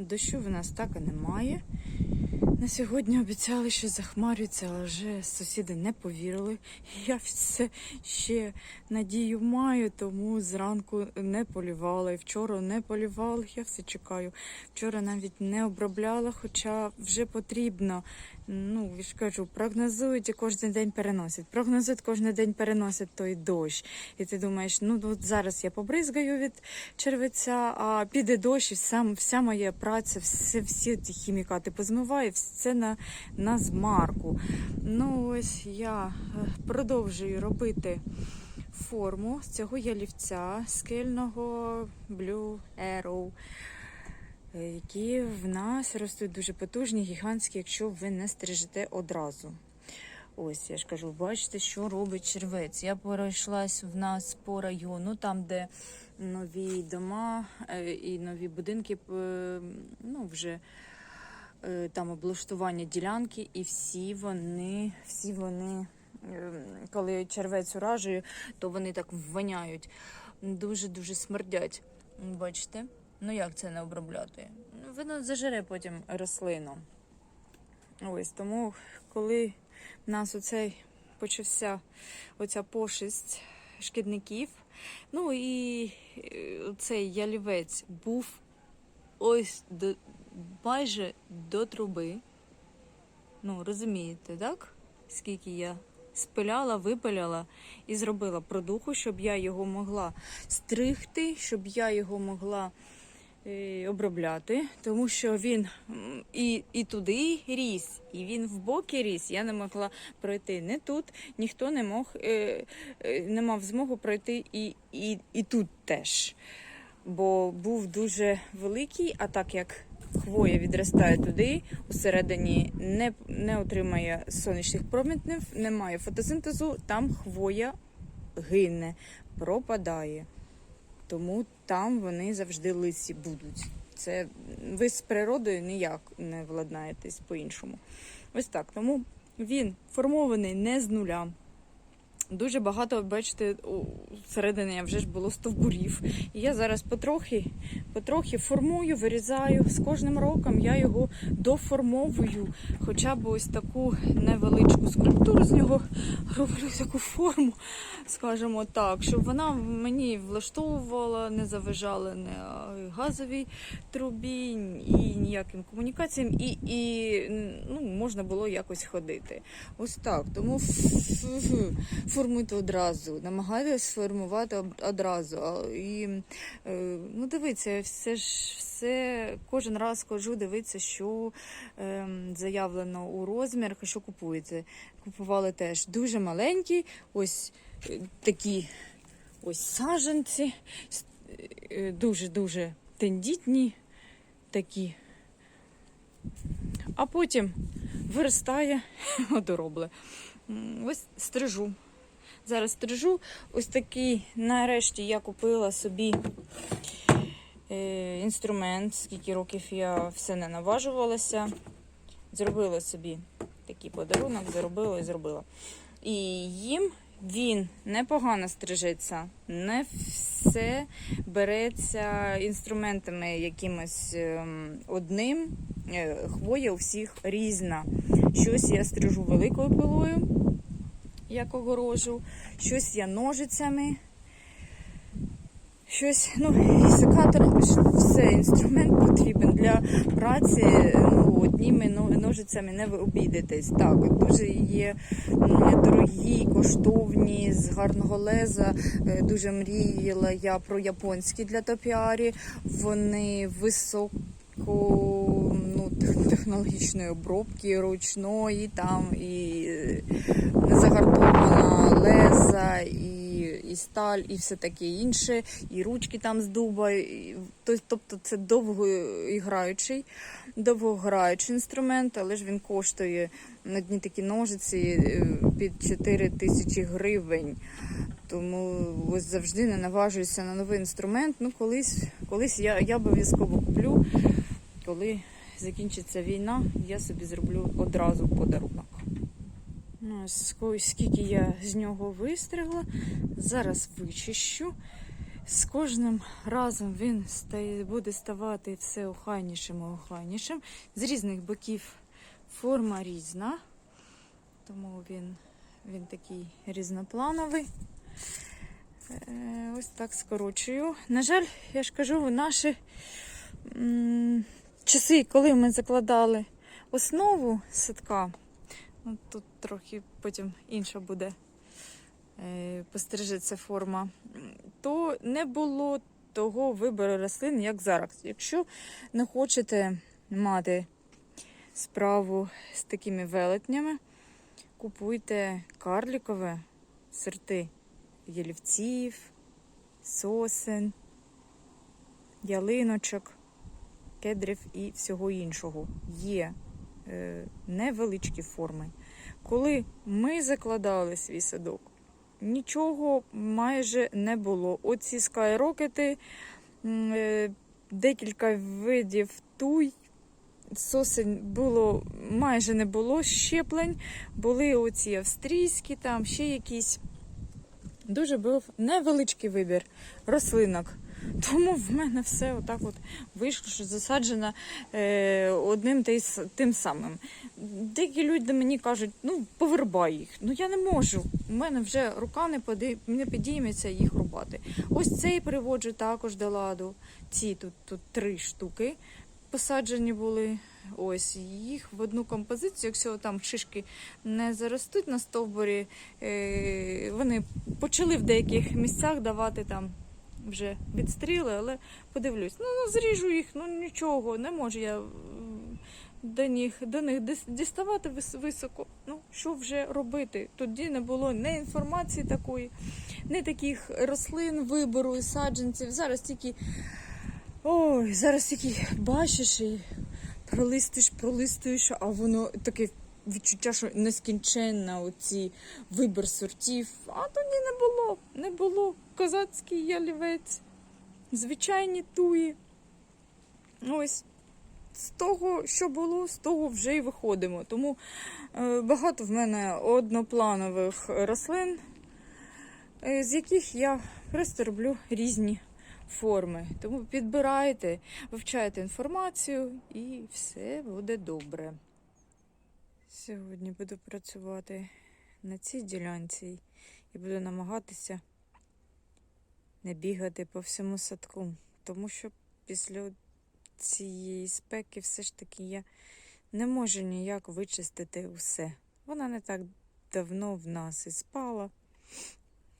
Дощу в нас так і немає. На сьогодні обіцяли, що захмарюється, але вже сусіди не повірили. Я все ще надію маю, тому зранку не полівала. І вчора не полівала, я все чекаю. Вчора навіть не обробляла, хоча вже потрібно. Ну, я ж кажу, прогнозують і кожен день переносять. Прогнозують кожен день переносять той дощ. І ти думаєш, ну от зараз я побризгаю від червеця, а піде дощ, і вся, вся моя праця, все, всі ті хімікати позмиває, все на, на змарку. Ну ось я е, продовжую робити форму цього ялівця скельного Blue Arrow. Е, Які в нас ростуть дуже потужні, гігантські, якщо ви не стрижете одразу. Ось, я ж кажу, бачите, що робить червець. Я пройшлась в нас по району, там, де нові дома е, і нові будинки, ну вже е, там облаштування ділянки, і всі вони, всі вони, е, коли червець уражує, то вони так воняють. Дуже-дуже смердять. Бачите? Ну як це не обробляти? Ну, Воно зажере потім рослину. Ось тому, коли в нас оцей почався оця пошесть шкідників, ну і е, цей ялівець був ось до, майже до труби. Ну, розумієте, так? Скільки я спиляла, випиляла і зробила продуху, щоб я його могла стригти, щоб я його могла обробляти, тому що він і, і туди ріс, і він в боки ріс. Я не могла пройти не тут, ніхто не мог, е, е, не мав змогу пройти і, і, і тут теж. Бо був дуже великий, а так як хвоя відростає туди, усередині не, не отримає сонячних промінів, немає фотосинтезу, там хвоя гине, пропадає. Тому там вони завжди лисі будуть. Це ви з природою ніяк не владнаєтесь по-іншому. Ось так. Тому він формований не з нуля. Дуже багато, бачите, всередині вже ж було стовбурів. І я зараз потрохи, потрохи формую, вирізаю. З кожним роком я його доформовую. Хоча б ось таку невеличку скульптуру з нього роблю таку форму, скажімо так, щоб вона мені влаштовувала, не заважала не газовій трубі і ніяким комунікаціям, і, і ну, можна було якось ходити. Ось так. Тому формуйте одразу, намагайтесь формувати об- одразу. І е, ну, дивіться, все ж все кожен раз кажу, дивіться, що ем, заявлено у розмірах, що купуєте. Купували теж дуже маленькі, ось е, такі ось саженці, е, дуже-дуже тендітні такі. А потім виростає одоробле. Ось стрижу. Зараз стрижу. Ось такий, нарешті, я купила собі е, інструмент. Скільки років я все не наважувалася. Зробила собі такий подарунок, заробила і зробила. І їм він непогано стрижеться, не все береться інструментами якимось ем, одним. Е, Хвоя у всіх різна. Щось я стрижу великою пилою, як огорожу, щось я ножицями. Щось, ну, секатор, все, інструмент потрібен для праці. Ну, одніми ножицями не ви обійдетесь. Так, дуже є дорогі, коштовні, з гарного леза. Е, Дуже мріяла я про японські для топіарі. Вони високо технологічної обробки, ручної, там і е, загартована леза, і, і сталь, і все таке інше, і ручки там з дуба. І, тобто це довгоіграючий, довгограючий інструмент, але ж він коштує на одні такі ножиці е, під 4 тисячі гривень. Тому ось завжди не наважуюся на новий інструмент. Ну, колись, колись я, я обов'язково куплю, коли закінчиться війна, я собі зроблю одразу подарунок. Ну, скільки я з нього вистригла. Зараз вичищу. З кожним разом він буде ставати все охайнішим і охайнішим. З різних боків форма різна, тому він, він такий різноплановий. Е, Ось так скорочую. На жаль, я ж кажу, наші часи, коли ми закладали основу садка, ну, тут трохи потім інша буде е, постережеться форма, то не було того вибору рослин, як зараз. Якщо не хочете мати справу з такими велетнями, купуйте карлікове сорти ялівців, сосен, ялиночок, кедрів і всього іншого. Є е, невеличкі форми. Коли ми закладали свій садок, нічого майже не було. Оці скайрокети, е, декілька видів туй. Сосень було майже не було щеплень, були оці австрійські, там ще якісь. Дуже був невеличкий вибір рослинок. Тому в мене все отак от вийшло, що засаджено е, одним та й тим самим. Деякі люди мені кажуть, ну повербай їх. Ну я не можу. У мене вже рука не, поди, не підійметься їх рубати. Ось цей приводжу також до ладу. Ці тут, тут три штуки посаджені були. Ось їх в одну композицію, якщо там шишки не заростуть на стовбурі, е, вони почали в деяких місцях давати там вже відстріли, але подивлюсь, ну, ну зріжу їх, ну нічого, не можу я до них, до них діставати високо. Ну, що вже робити? Тоді не було ні інформації такої, ні таких рослин, вибору і саджанців. Зараз тільки. Ой, зараз тільки бачиш і пролистуєш, пролистуєш, а воно таке відчуття, що нескінченна оці вибір сортів. А тоді не було. Не було. Козацький ялівець, звичайні туї. Ось. З того, що було, з того вже й виходимо. Тому е, багато в мене однопланових рослин, е, з яких я просто роблю різні форми. Тому підбирайте, вивчайте інформацію і все буде добре. Сьогодні буду працювати на цій ділянці і буду намагатися не бігати по всьому садку, тому що після цієї спеки все ж таки я не можу ніяк вичистити усе. Вона не так давно в нас і спала.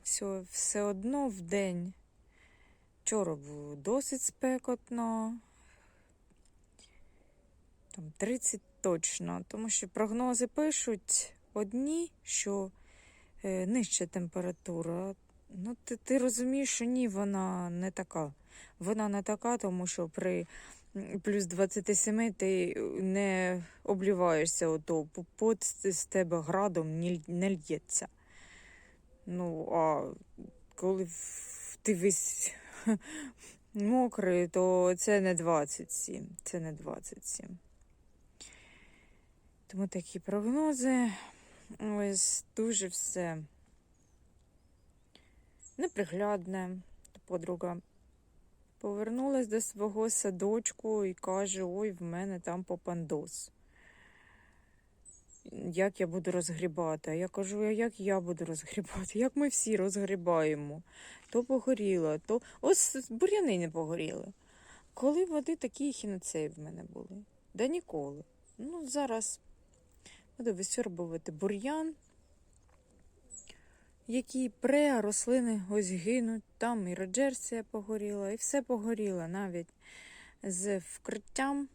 Все, все одно в день. Вчора було досить спекотно. Там 30 точно, тому що прогнози пишуть одні, що е, нижча температура. Ну, ти, ти розумієш, що ні, вона не така. Вона не така, тому що при плюс 27 ти не обліваєшся, ото пот з тебе градом не, л'ється. Ну, а коли ти весь мокрий, то це не 27. Це не 27. Тому такі прогнози. Ось дуже все неприглядне. Подруга повернулась до свого садочку і каже: Ой, в мене там попандос. Як я буду розгрібати? А я кажу, а як я буду розгрібати? Як ми всі розгрібаємо? То погоріло, то ось бур'яни не погоріли. Коли води такі хіноцеї в мене були? Да ніколи. Ну, зараз буду висьорбувати бур'ян, який пре, рослини ось гинуть. Там і роджерсія погоріла, і все погоріло навіть з вкриттям.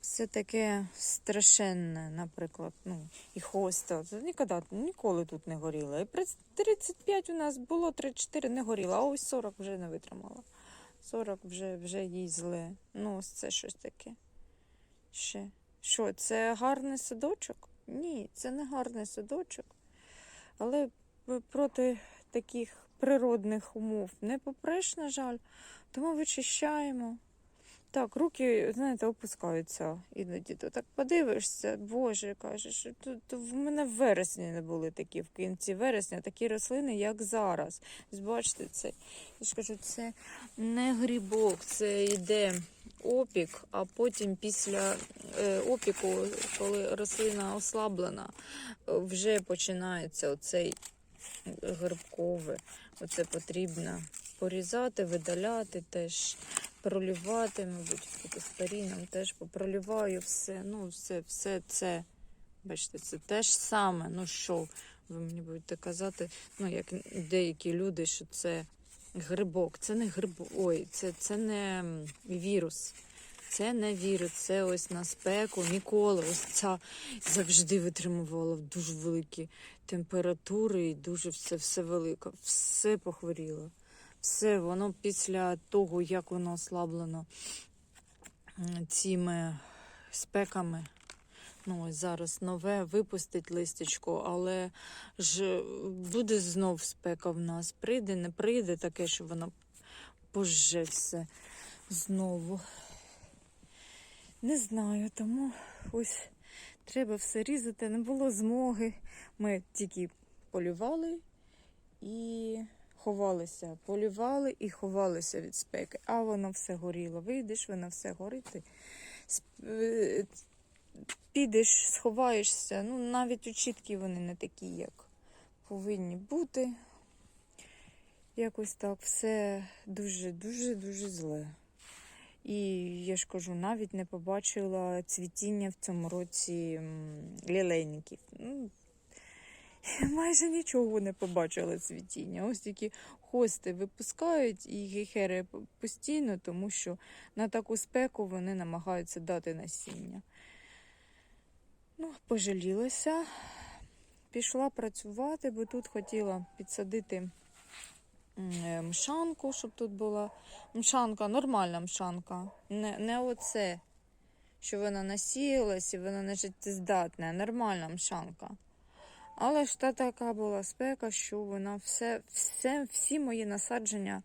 Все таке страшенне, наприклад, ну, і хоста. Це ніколи, ніколи тут не горіло. І при 35 у нас було 34 не горіло, а ось 40 вже не витримала. 40 вже, вже їй зле. Ну, ось це щось таке. Ще. Що, це гарний садочок? Ні, це не гарний садочок. Але проти таких природних умов не попреш, на жаль. Тому вичищаємо. Так, руки, знаєте, опускаються іноді. То так подивишся, Боже, кажеш, тут в мене в вересні не були такі, в кінці вересня, такі рослини, як зараз. Бачите, це, я ж кажу, це не грибок, це йде опік, а потім після е, опіку, коли рослина ослаблена, вже починається оцей грибкове. Оце потрібно порізати, видаляти теж, пролівати, мабуть, фотоспоріном теж попроліваю все. Ну, все, все це. Бачите, це те ж саме. Ну що, ви мені будете казати, ну, як деякі люди, що це грибок. Це не грибок. Ой, це, це не вірус. Це не вірус, це ось на спеку. Ніколи ось ця завжди витримувала дуже великі температури і дуже все, все велике. Все похворіло. Все, воно після того, як воно ослаблено цими спеками. Ну, ось зараз нове випустить листячко, але ж буде знов спека в нас. Прийде, не прийде таке, що воно поже все знову. Не знаю, тому ось треба все різати. Не було змоги. Ми тільки полювали і ховалися. Полювали і ховалися від спеки, а воно все горіло. Вийдеш, воно все горить. Підеш, сховаєшся. Ну, навіть очітки вони не такі, як повинні бути. Якось так все дуже-дуже дуже зле. І я ж кажу, навіть не побачила цвітіння в цьому році лілейників. Ну, майже нічого не побачила цвітіння. Ось тільки хости випускають і гейхери постійно, тому що на таку спеку вони намагаються дати насіння. Ну, пожалілася, пішла працювати, бо тут хотіла підсадити е, мшанку, щоб тут була мшанка, нормальна мшанка. Не, не оце, що вона насіялась і вона не життєздатна, нормальна мшанка. Але ж та така була спека, що вона все, все, всі мої насадження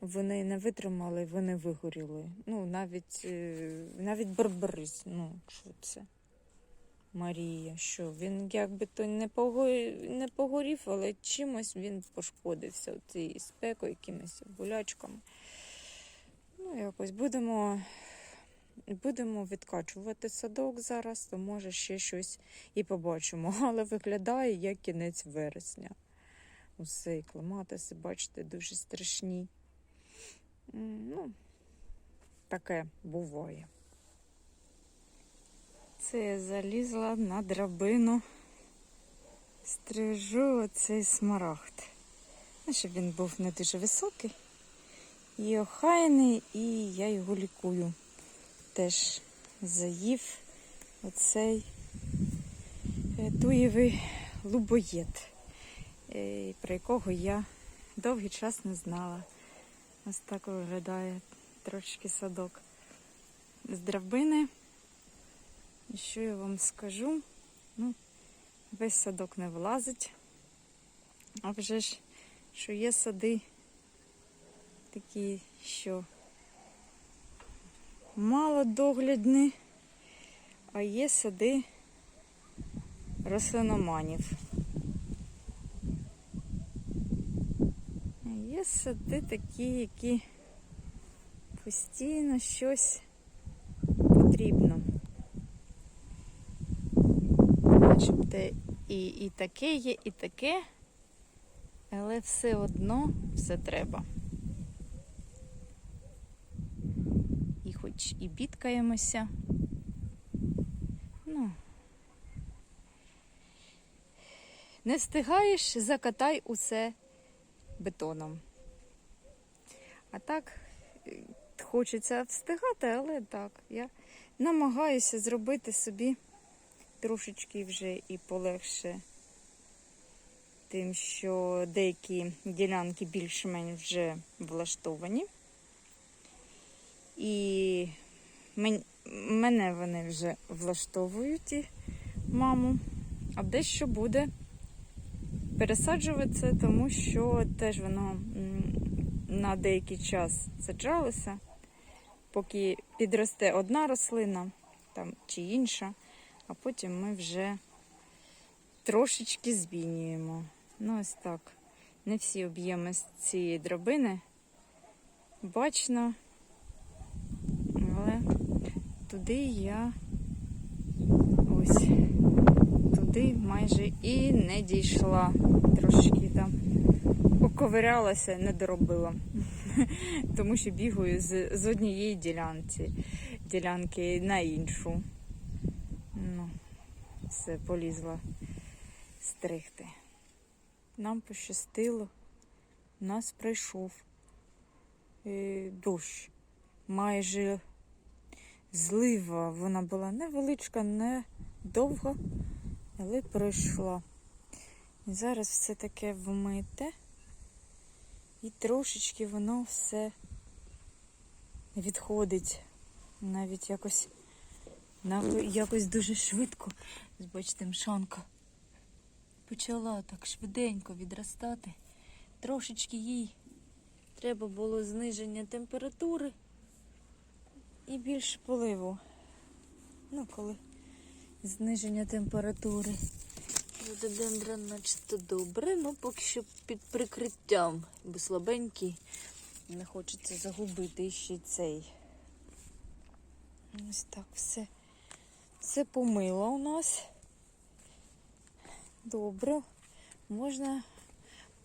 вони не витримали, вони вигоріли. Ну, навіть, е, навіть барбарис, ну, що це? Марія, що він якби то не погорів, але чимось він пошкодився цією спекою, якимись болячками. Ну, якось будемо, будемо відкачувати садок зараз, то може ще щось і побачимо. Але виглядає як кінець вересня. Усе і клематиси, бачите, дуже страшні. Ну, таке буває. Це я залізла на драбину. Стрижу оцей смарагд. Ну, щоб він був не дуже високий і охайний, і я його лікую. Теж заїв оцей е, туєвий лубоєд, е, про якого я довгий час не знала. Ось так виглядає трошки садок з драбини. І що я вам скажу? Ну, весь садок не влазить. А вже ж, що є сади такі, що мало доглядні, а є сади рослиноманів. Є сади такі, які постійно щось потрібно начебто і, і таке є, і таке, але все одно все треба. І хоч і бідкаємося. Ну, не встигаєш, закатай усе бетоном. А так е, хочеться встигати, але так, я намагаюся зробити собі трошечки вже і полегше, тим, що деякі ділянки більш-менш вже влаштовані. І мене вони вже влаштовують, і маму, а дещо буде пересаджуватися, тому що теж воно на деякий час саджалося. поки підросте одна рослина там, чи інша, а потім ми вже трошечки змінюємо. Ну, ось так. Не всі об'єми з цієї дробини бачно, але туди я ось туди майже і не дійшла. Трошечки там поковирялася, не доробила. Тому що бігаю з, з однієї ділянки, ділянки на іншу. Все полізла стригти. Нам пощастило, у нас прийшов е, дощ. Майже злива. Вона була невеличка, не довга, але пройшла. Зараз все таке вмите. І трошечки воно все відходить. Навіть якось, якось дуже швидко. Ось Бачите, мшанка почала так швиденько відростати. Трошечки їй треба було зниження температури і більше поливу. Ну, коли зниження температури. Рододендрон начебто добре, ну поки що під прикриттям, бо слабенький. Не хочеться загубити ще цей. Ось так все. Все помило у нас. Добре. Можна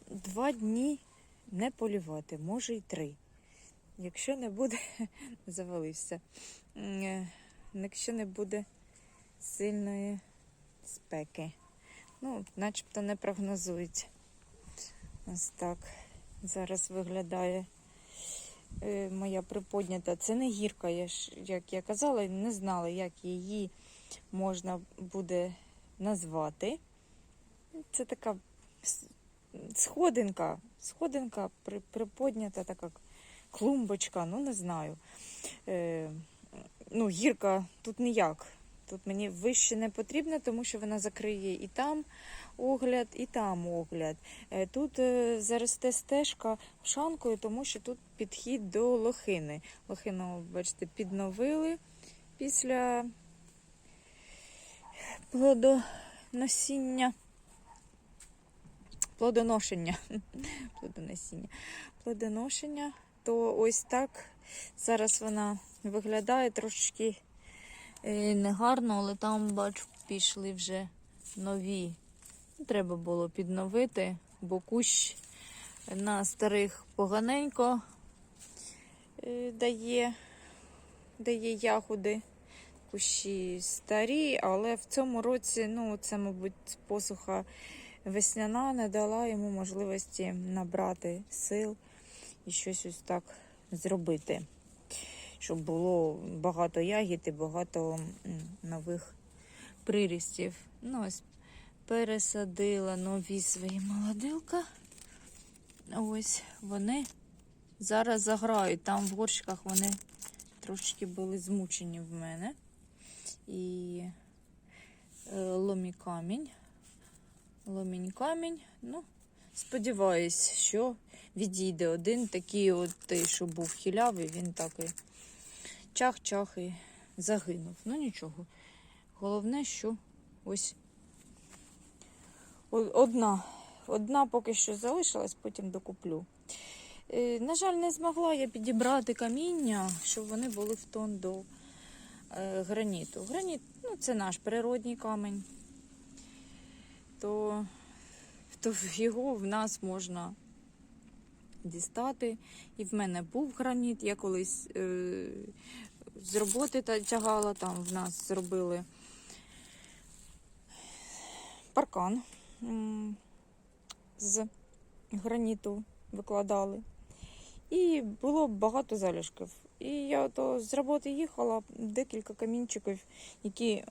два дні не полювати, може й три. Якщо не буде, завалився. Е, Якщо не буде сильної спеки. Ну, начебто не прогнозують. Ось так. Зараз виглядає е, моя приподнята. Це не гірка, я ж, як я казала, не знала, як її можна буде назвати. Це така сходинка, сходинка приподнята, така клумбочка, ну не знаю. Е, ну, гірка тут ніяк. Тут мені вище не потрібно, тому що вона закриє і там огляд, і там огляд. Е, Тут е, заросте стежка шанкою, тому що тут підхід до лохини. Лохину, бачите, підновили після плодоносіння. Плодоношення. Плодоносіння. Плодоношення. То ось так. Зараз вона виглядає трошечки е, негарно, але там, бачу, пішли вже нові. Треба було підновити, бо кущ на старих поганенько е, дає, дає ягоди. Кущі старі, але в цьому році, ну, це, мабуть, посуха весняна не дала йому можливості набрати сил і щось ось так зробити, щоб було багато ягід і багато нових прирістів. Ну, ось пересадила нові свої молодилка. Ось вони зараз заграють. Там в горщиках вони трошечки були змучені в мене. І е, ломі камінь. Ломінь камінь. Ну, сподіваюсь, що відійде один такий от той, що був хілявий, він так і чах-чах і загинув. Ну нічого. Головне, що ось одна. Одна поки що залишилась, потім докуплю. Е, на жаль, не змогла я підібрати каміння, щоб вони були в тон до е, граніту. Граніт ну, це наш природній камінь. То, то його в нас можна дістати. І в мене був граніт. Я колись е, з роботи тягала, там в нас зробили паркан з граніту викладали. І було багато залишків. І я то з роботи їхала, декілька камінчиків, які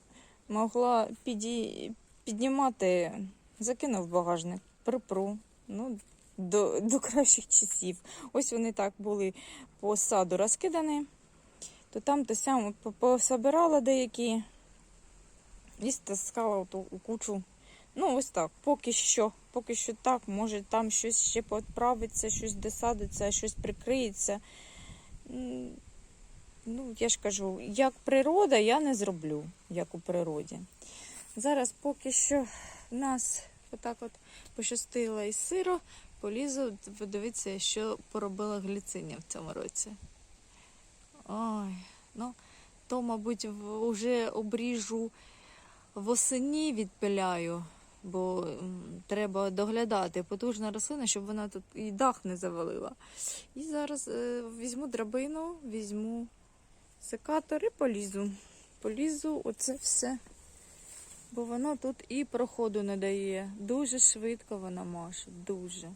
могла піді... піднімати, закинув багажник, припру. Ну, до, до кращих часів. Ось вони так були по саду розкидані. То там, то по- пособирала деякі і стаскала оту у кучу. Ну, ось так, поки що. Поки що так, може там щось ще підправиться, щось досадиться, щось прикриється. Ну, я ж кажу, як природа, я не зроблю, як у природі. Зараз поки що нас отак от пощастило і сиро, полізу подивитися, що поробила гліциня в цьому році. Ой, ну, то, мабуть, вже обріжу восені відпиляю, бо треба доглядати потужна рослина, щоб вона тут і дах не завалила. І зараз е, візьму драбину, візьму секатор і полізу. Полізу оце все. Бо воно тут і проходу не дає. Дуже швидко вона маше, дуже.